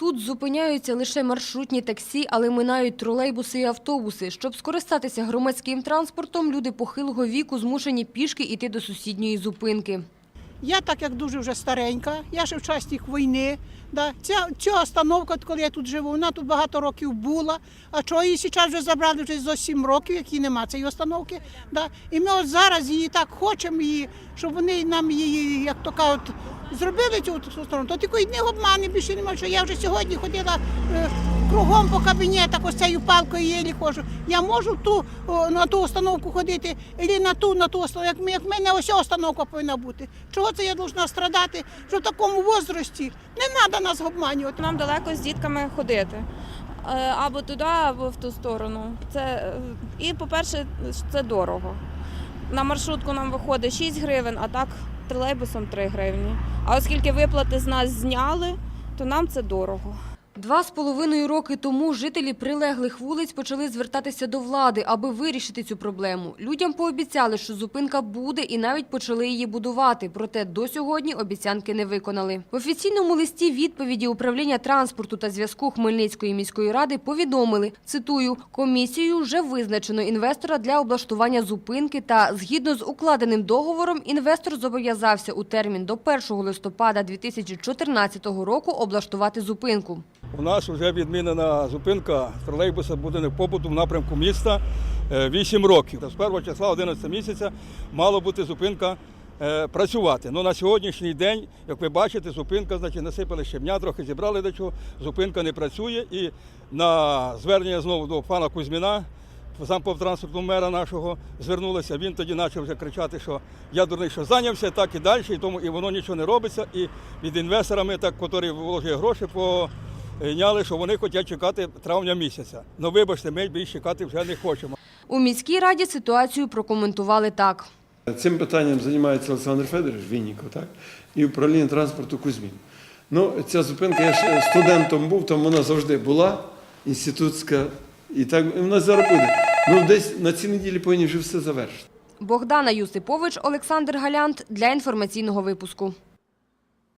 Тут зупиняються лише маршрутні таксі, але минають тролейбуси і автобуси. Щоб скористатися громадським транспортом, люди похилого віку змушені пішки йти до сусідньої зупинки. Я так як дуже вже старенька, я ще учасник війни. Да. Ця, ця остановка, коли я тут живу, вона тут багато років була. А чого її зараз вже забрали вже за 7 років, які нема цієї остановки. Да. І ми от зараз її так хочемо, її, щоб вони нам її, як то кажуть, зробили цю сторону. То тільки одних обманів більше немає. Що я вже сьогодні ходила е, кругом по кабінетах, ось цією палкою єлі ходжу. Я можу ту, о, на ту установку ходити, або на ту, на ту установку. Як, як в мене ось установка повинна бути. Чого це я повинна страдати, що в такому возрасті? Не треба нас обманювати. Нам далеко з дітками ходити. Е, Або туди, або в ту сторону. Це, е, і, по-перше, це дорого. На маршрутку нам виходить 6 гривень, а так тролейбусом 3 гривні. А оскільки виплати з нас зняли, то нам це дорого. Два з половиною роки тому жителі прилеглих вулиць почали звертатися до влади, аби вирішити цю проблему. Людям пообіцяли, що зупинка буде і навіть почали її будувати. Проте до сьогодні обіцянки не виконали. В офіційному листі відповіді управління транспорту та зв'язку Хмельницької міської ради повідомили, цитую, комісією вже визначено інвестора для облаштування зупинки та згідно з укладеним договором інвестор зобов'язався у термін до 1 листопада 2014 року облаштувати зупинку. У нас вже відмінена зупинка тролейбуса будинок побуту в напрямку міста 8 років. З 1 числа 11 місяця мала бути зупинка е, працювати. Ну на сьогоднішній день, як ви бачите, зупинка, значить, насипали щебня, трохи зібрали до чого, зупинка не працює. І на звернення знову до пана Кузьміна, замповтранспортного мера нашого, звернулися. Він тоді почав вже кричати, що я дурний, що зайнявся, так і далі, і тому і воно нічого не робиться. І від інвестора ми, так, які вложили гроші по. Йняли, що вони хочуть чекати травня місяця. Ну вибачте, ми більше чекати вже не хочемо. У міській раді ситуацію прокоментували так. Цим питанням займається Олександр Федорович Вінніков, так? І управління транспорту Кузьмін. Ну, ця зупинка, я ж студентом був, там вона завжди була, інститутська, і так і вона зараз буде. Ну, десь на цій неділі повинні вже все завершити. Богдана Юсипович, Олександр Галянт для інформаційного випуску.